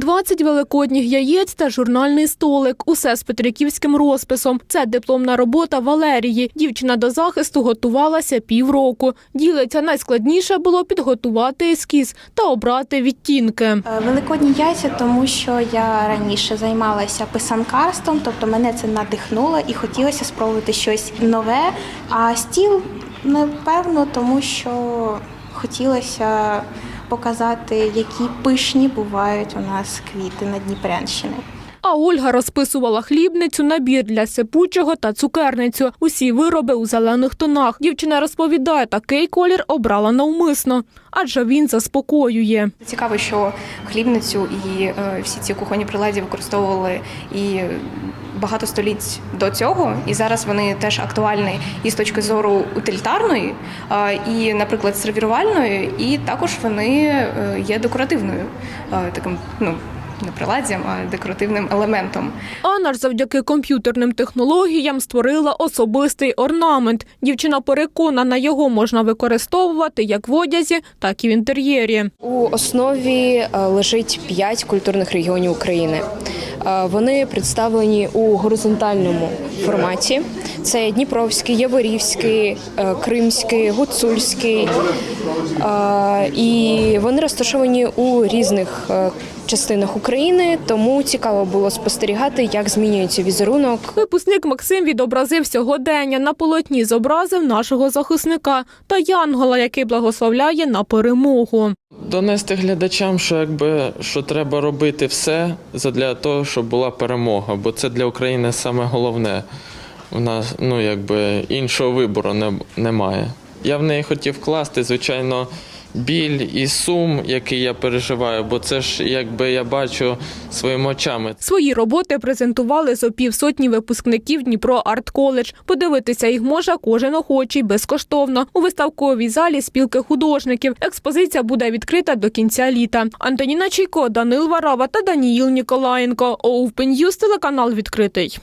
20 великодніх яєць та журнальний столик. Усе з петриківським розписом. Це дипломна робота Валерії. Дівчина до захисту готувалася півроку. Ділиться, найскладніше було підготувати ескіз та обрати відтінки. Е, Великодні яйця, тому що я раніше займалася писанкарством, тобто мене це надихнуло і хотілося спробувати щось нове. А стіл, напевно, тому що хотілося показати, які пишні бувають у нас квіти на Дніпрянщині. А Ольга розписувала хлібницю, набір для сипучого та цукерницю. Усі вироби у зелених тонах. Дівчина розповідає, такий колір обрала навмисно, адже він заспокоює. Цікаво, що хлібницю і е, всі ці кухонні приладі використовували і багато століть до цього, і зараз вони теж актуальні і з точки зору утилітарної, е, і, наприклад, сервірувальної, і також вони е, є декоративною таким, ну не приладдям, а декоративним елементом. Анна ж завдяки комп'ютерним технологіям створила особистий орнамент. Дівчина переконана, його можна використовувати як в одязі, так і в інтер'єрі. У основі е, лежить п'ять культурних регіонів України. Вони представлені у горизонтальному форматі: це Дніпровський, Яворівський, е, Кримський, Гуцульський. І вони розташовані у різних е, частинах України, тому цікаво було спостерігати, як змінюється візерунок Випускник Максим відобразив сьогодення. На полотні зобразив нашого захисника та Янгола, який благословляє на перемогу. Донести глядачам, що якби що треба робити все для того, щоб була перемога, бо це для України саме головне. У нас ну якби іншого вибору не, немає. Я в неї хотів вкласти, звичайно, біль і сум, який я переживаю, бо це ж якби я бачу своїми очами. Свої роботи презентували зо півсотні випускників Дніпро Арт Коледж. Подивитися їх може кожен охочий безкоштовно. У виставковій залі спілки художників. Експозиція буде відкрита до кінця літа. Антоніна Чайко, Данил Варава та Даніїл Ніколаєнко. Open News, телеканал відкритий.